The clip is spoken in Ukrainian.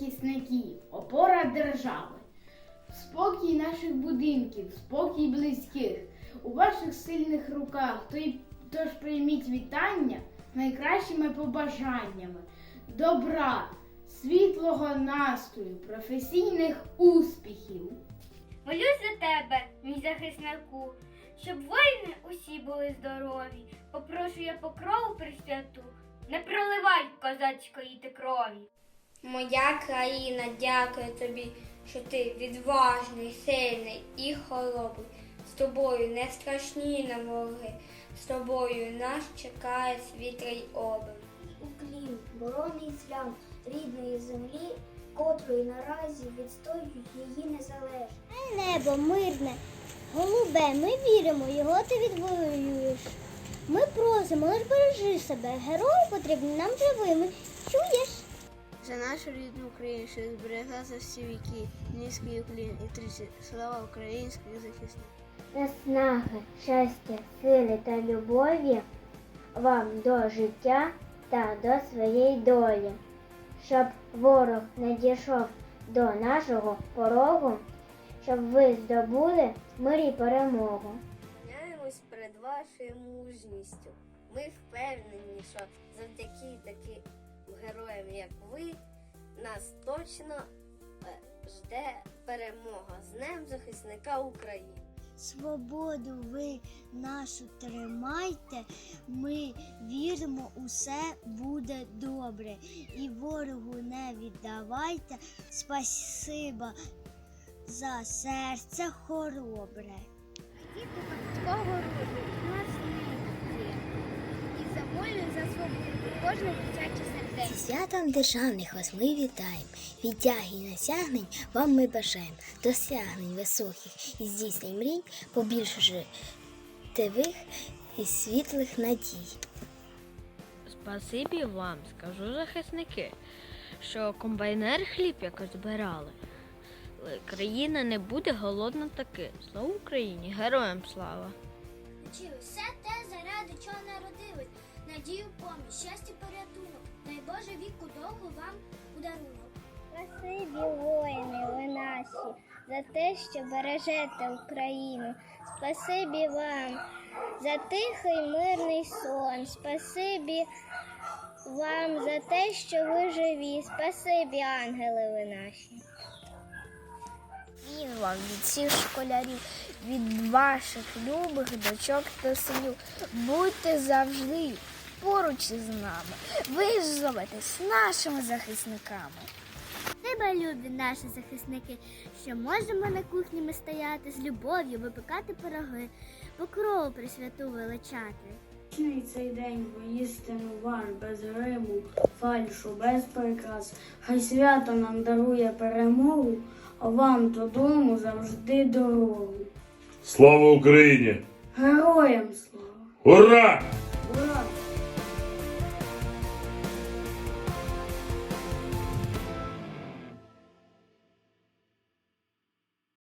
захисники, опора держави. Спокій наших будинків, спокій близьких. У ваших сильних руках. Тож прийміть вітання з найкращими побажаннями, добра, світлого настрою, професійних успіхів. Молюсь за тебе, мій захиснику, щоб воїни усі були здорові. Попрошу я покрову присвяту, не проливай козацької ти крові. Моя країна дякує тобі, що ти відважний, сильний і хоробрий. З тобою не страшні нам вороги, з тобою нас чекає світлий образ. Уклін, боронний слям рідної землі, котрої наразі відстоюють її незалежність. Небо мирне, голубе, ми віримо, його ти відвоюєш. Ми просимо, лиш бережи себе, герої потрібні нам живими. Чуєш? За нашу рідну Україну, що зберегла за всі віки, низький уклін і тричі. Слава українських захисників. Наснаги, щастя, сили та любові вам до життя та до своєї долі, щоб ворог не дійшов до нашого порогу, щоб ви здобули мирі перемогу. Міняємось перед вашою мужністю. Ми впевнені, що завдяки таким героям, як ви, нас точно е, жде перемога з Днем захисника України. Свободу ви нашу тримайте, ми віримо, усе буде добре. І ворогу не віддавайте. Спасибо за серце хоробре. Діти батького роду, нас є. І за волю, за свободу, дитяче сердечко. Зі святом державних вас ми вітаємо. Відтяги і насягнень вам ми бажаємо. Досягнень високих і здійснень мрій, побільше живих і світлих надій. Спасибі вам, скажу захисники, що комбайнер хліб якось збирали. Країна не буде голодна таки. Слава Україні! Героям слава! Чи все те, заради чого народились, надію поміч, щастя порятунок, дай Боже віку довго вам подарунок. Спасибі, воїни, ви наші, за те, що бережете Україну. Спасибі вам за тихий мирний сон. Спасибі вам за те, що ви живі. Спасибі, ангели ви наші. Він вам від всіх школярів, від ваших любих дочок та синів. Будьте завжди поруч із нами. Визволитесь нашими захисниками. Тебе, любі наші захисники, що можемо на кухні ми стояти з любов'ю, випекати пироги, покрову присвяту величати. Вічний цей день воістину ваш, без гриму, фальшу, без прикрас. Хай свято нам дарує перемогу, а вам додому завжди дорогу. Слава Україні! Героям слава! Ура!